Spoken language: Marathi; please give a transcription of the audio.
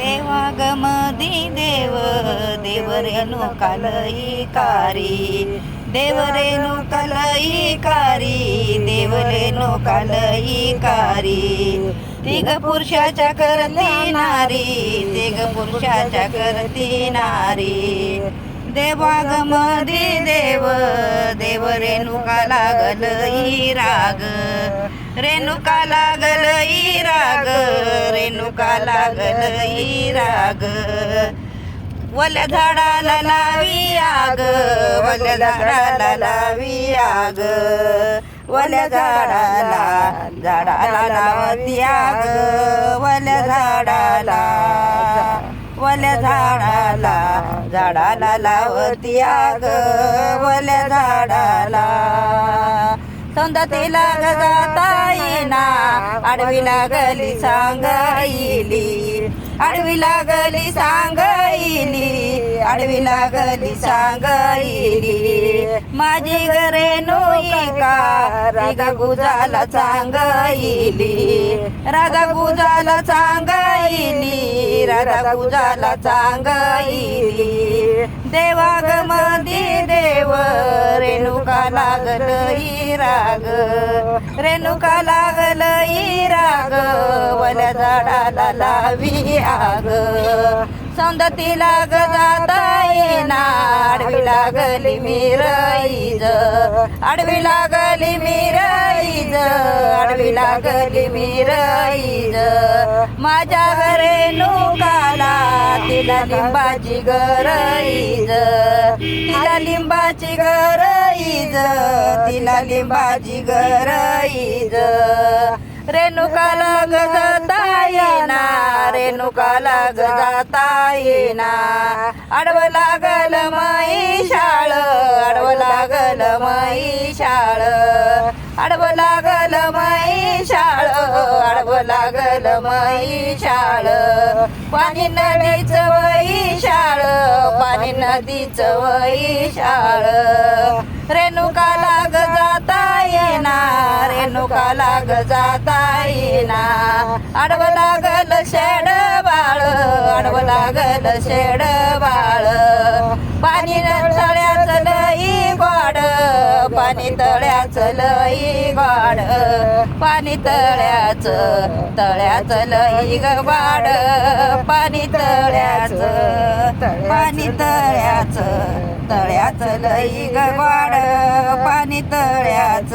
देवा गमदी देव देव रेणू कालई कारी देव रेणू कालई तिघ पुरुषाच्या करती नारी तिघ पुरुषाच्या करती नारी. देवागमदी देव देव रेणुका लागल ई राग. रेणुका लागल ई राग रेणुका लागल ई राग. वल्या झाडाला लावी आग वल्या झाडाला लावी आग. वल झाडाला झाडाला लावती आग वल झाडाला वल्या झाडाला झाडाला लावती आग वल्या झाडाला. संदतीला जाता येईना आडवी लागली सांगाईली आडवी लागली सांगाईली आडवी लागली सांगाईली माझी घरे नोईका रागा गुजाला सांगाईली रागा गुजाला सांगाईली राधा गुजाला सांगाईली देवागमदी देव रेणुका लागल राग. रेणुका लागल राग वल्या झाडाला लावी आग. सौंदती लाग जाता आडवी लागली मिरईज आडवी लागली मिरईज आडवी लागली मिराईज. माझ्या घरे नुकाला तिला लिंबाची गरईज. तिला लिंबाची गरईज तिला लिंबाची गरईज. रेणुकाला गजता जाता येना रेणुकाला गजता जाता येना आडवं लागल माई आडवं लागल माई शाळ आडवं लागल माई शाळ. पाणी नदीच वई शाळ पाणी नदीच वई शाळ. रेणुका लाग जाता येना रेणुका लाग जाता येना. आडवं लागल शेड बाळ आडवं लागल शेड बाळ. लई वाड पाणी तळ्याच तळ्याच लई वाड पाणी तळ्याच पाणी तळ्याच तळ्याच लई वाड पाणी तळ्याच.